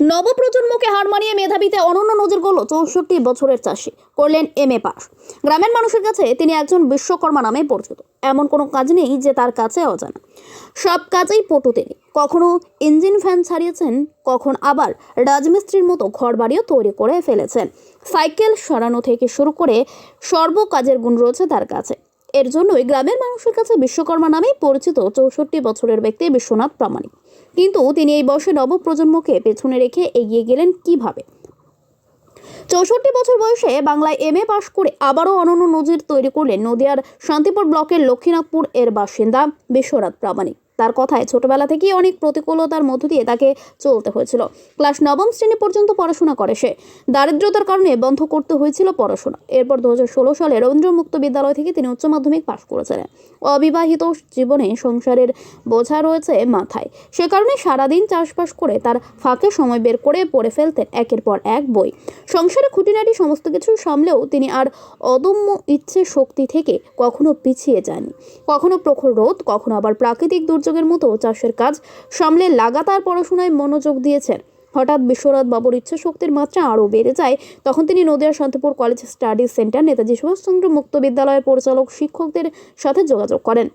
নবপ্রজন্মকে হার মানিয়ে মেধাবীতে অনন্য নজর গড়ল চৌষট্টি বছরের চাষি, করলেন এম এ পাস গ্রামের মানুষের কাছে তিনি একজন বিশ্বকর্মা নামে পরিচিত। এমন কোনো কাজ নেই যে তার কাছে অজানা। সব কাজেই পটু তিনি। কখনো ইঞ্জিন ফ্যান ছাড়িয়েছেন, কখন আবার রাজমিস্ত্রির মতো ঘর বাড়িও তৈরি করে ফেলেছেন। সাইকেল সরানো থেকে শুরু করে সর্ব কাজের গুণ রয়েছে তার কাছে। এর জন্যই গ্রামের মানুষের কাছে বিশ্বকর্মা নামেই পরিচিত চৌষট্টি বছরের ব্যক্তি বিশ্বনাথ প্রামাণিক। কিন্তু তিনি এই বয়সে নবপ্রজন্মকে পেছনে রেখে এগিয়ে গেলেন কীভাবে? চৌষট্টি বছর বয়সে বাংলায় এম এ পাশ করে আবারও অনন্য নজির তৈরি করলেন নদিয়ার শান্তিপুর ব্লকের লক্ষ্মীনাথপুর এর বাসিন্দা বিশ্বনাথ প্রামাণিক। তার কথায় ছোটবেলা থেকেই অনেক প্রতিকূলতার মধ্য দিয়ে তাকে চলতে হয়েছিল। ক্লাস নবম শ্রেণি পর্যন্ত পড়াশোনা করে সে। দারিদ্রতার কারণে বন্ধ করতে হয়েছিল পড়াশোনা। এরপর দু হাজার ষোলো সালে রবীন্দ্র মুক্ত বিদ্যালয় থেকে তিনি উচ্চ মাধ্যমিক পাশ করেছিলেন। অবিবাহিত জীবনে সংসারের বোঝা রয়েছে মাথায়। সে কারণে সারাদিন চাষবাস করে তার ফাঁকে সময় বের করে পড়ে ফেলতেন একের পর এক বই। সংসারে খুঁটিনাটি সমস্ত কিছু সামলেও তিনি আর অদম্য ইচ্ছে শক্তি থেকে কখনো পিছিয়ে যাননি কখনো প্রখর রোদ, কখনো আবার প্রাকৃতিক দুর্যোগের মতো চাষের কাজ সামলে লাগাতার পড়াশোনায় মনোযোগ দিয়েছেন। হঠাৎ বিশ্বনাথ বাবুর ইচ্ছে শক্তির মাত্রা আরও বেড়ে যায়, তখন তিনি নদিয়ার Shantipur college study centre Netaji Subhash Chandra মুক্ত বিদ্যালয়ের পরিচালক শিক্ষকদের সাথে যোগাযোগ করেন।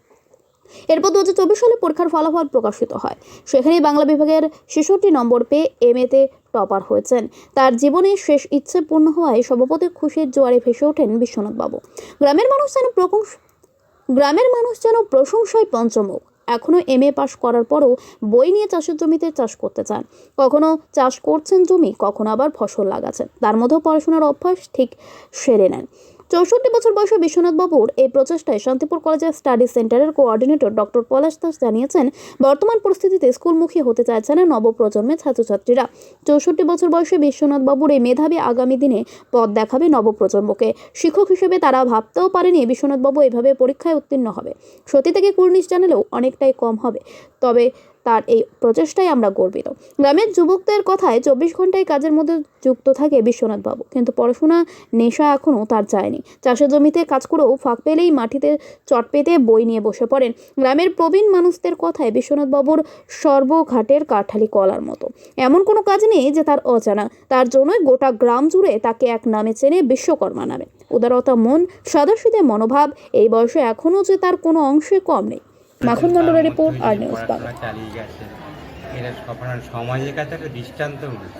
এরপর দু হাজার চব্বিশ সালে পরীক্ষার ফলাফল প্রকাশিত হয়। সেখানে বাংলা বিভাগের ছেষট্টি নম্বর পেয়ে এম এতে টপার হয়েছেন। তার জীবনের শেষ ইচ্ছে পূর্ণ হওয়ায় সভাপতি খুশির জোয়ারে ভেসে ওঠেন বিশ্বনাথ বাবু। গ্রামের মানুষ যেন প্রকংস গ্রামের মানুষ যেন প্রশংসায় পঞ্চমুখ। এখনও এম এ পাশ করার পরও বই নিয়ে চাষের জমিতে চাষ করতে চান। কখনো চাষ করছেন জমি, কখনো আবার ফসল লাগাচ্ছেন। তার মধ্যেও পড়াশোনার অভ্যাস ঠিক সেরে নেন। চৌষট্টি বছর বয়সে বিশ্বনাথ বাবুর এই প্রচেষ্টায় শান্তিপুর কলেজের স্টাডি সেন্টারের কোঅর্ডিনেটর ডক্টর পলাশ দাস জানিয়েছেন, বর্তমান পরিস্থিতিতে স্কুলমুখী হতে চাইছে না নবপ্রজন্মের ছাত্রছাত্রীরা। চৌষট্টি বছর বয়সে বিশ্বনাথ বাবুর এই মেধাবী আগামী দিনে পথ দেখাবে নবপ্রজন্মকে। শিক্ষক হিসেবে তারা ভাবতেও পারেনি বিশ্বনাথ বাবু এভাবে পরীক্ষায় উত্তীর্ণ হবে। সত্যি থেকে কুর্নিশ জানালেও অনেকটাই কম হবে। তবে তার এই প্রচেষ্টায় আমরা গর্বিত। গ্রামের যুবকদের কথায় চব্বিশ ঘন্টায় কাজের মধ্যে যুক্ত থাকে বিশ্বনাথ বাবু কিন্তু পড়াশোনা নেশা এখনও তার যায়নি। চাষের জমিতে কাজ করেও ফাঁক পেলেই মাটিতে চট পেতে বই নিয়ে বসে পড়েন। গ্রামের প্রবীণ মানুষদের কথায় বিশ্বনাথ বাবুর সর্বঘাটের কাঠালি কলার মতো। এমন কোনো কাজ নেই যে তার অজানা। তার জন্যই গোটা গ্রাম জুড়ে তাকে এক নামে চেনে বিশ্বকর্মা নামে। উদারতা, মন সাদাসিদে মনোভাব, এই বয়সে এখনও যে তার কোনো অংশে কম নেই। মাখন মণ্ডলের রিপোর্ট আর নিউজ বাংলা। চালিয়ে গেছেন এরা আপনার সমাজের কাছে একটা দৃষ্টান্তমূলক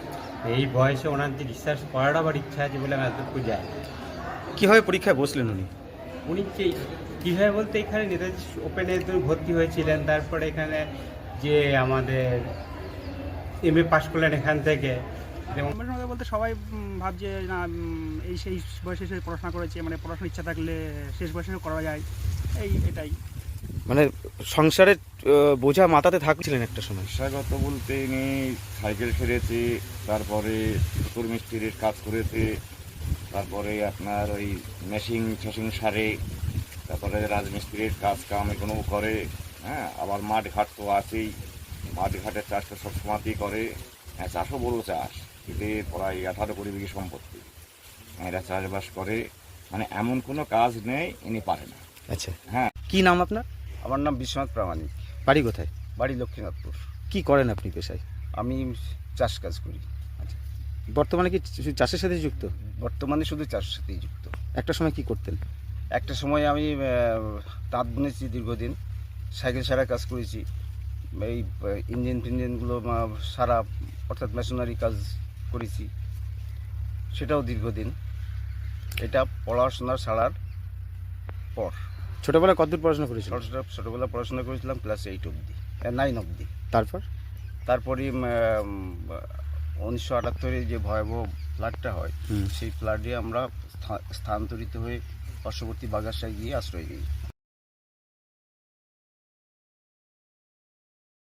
এই বয়সে ওনার যে রিসার্চ করার আবার ইচ্ছা আছে বলে আমি এতটুকু যাই কীভাবে পরীক্ষায় বসলেন উনি? উনি যে কীভাবে বলতে এখানে নেতাজি ওপেনে ভর্তি হয়েছিলেন তারপরে এখানে যে আমাদের এম এ পাশ করলেন এখান থেকে। যেমন বলতে সবাই ভাবছে না এই সেই বয়সে সে পড়াশোনা করেছে মানে পড়াশোনার ইচ্ছা থাকলে শেষ বয়সে করা যায়। এই এটাই। মানে সংসারের বোঝা মাথাতে থাকছিলেন একটা সময়। পেশাগত বলতে ইনি সাইকেল সেরেছে, তারপরে সুতোর মিস্ত্রির কাজ করেছে, তারপরে আপনার ওই মেশিন ঠেশিং সারে, তারপরে রাজমিস্ত্রির কাজ কাম এগুলো করে হ্যাঁ আবার মাঠ ঘাট তো আছেই মাঠ ঘাটের চাষ তো সবসময়তেই করে। হ্যাঁ চাষও বড় চাষ, এতে প্রায় আঠারো কোটি বিঘি সম্পত্তি। এরা চাষবাস করে মানে এমন কোনো কাজ নেই, ইনি পারে না। আচ্ছা। হ্যাঁ। কি নাম আপনার? আমার নাম বিশ্বনাথ প্রামাণিক। বাড়ি কোথায়? বাড়ি লক্ষ্মীনাথপুর। কি করেন আপনি পেশায়? আমি চাষ কাজ করি। আচ্ছা। বর্তমানে কি চাষের সাথে যুক্ত? বর্তমানে শুধু চাষের সাথেই যুক্ত। একটা সময় কি করতেন? একটা সময় আমি তাঁত বুনেছি দীর্ঘদিন সাইকেল সারা কাজ করেছি। এই ইঞ্জিন ফিঞ্জিনগুলো সারা অর্থাৎ মেশিনারি কাজ করেছি। সেটাও দীর্ঘদিন। এটা পড়াশোনা ছাড়ার পর। ছোটবেলায় কতদূর পড়াশোনা করেছিল ছোটবেলা ছোটোবেলা পড়াশোনা করেছিলাম ক্লাস এইট অবধি। নাইন অবধি। তারপর? তারপরে উনিশশো আটাত্তরে যে ভয়াবহ ফ্লাডটা হয় সেই ফ্লাডে আমরা স্থা- স্থানান্তরিত হয়ে পার্শ্ববর্তী বাগাসায় গিয়ে আশ্রয় নিই।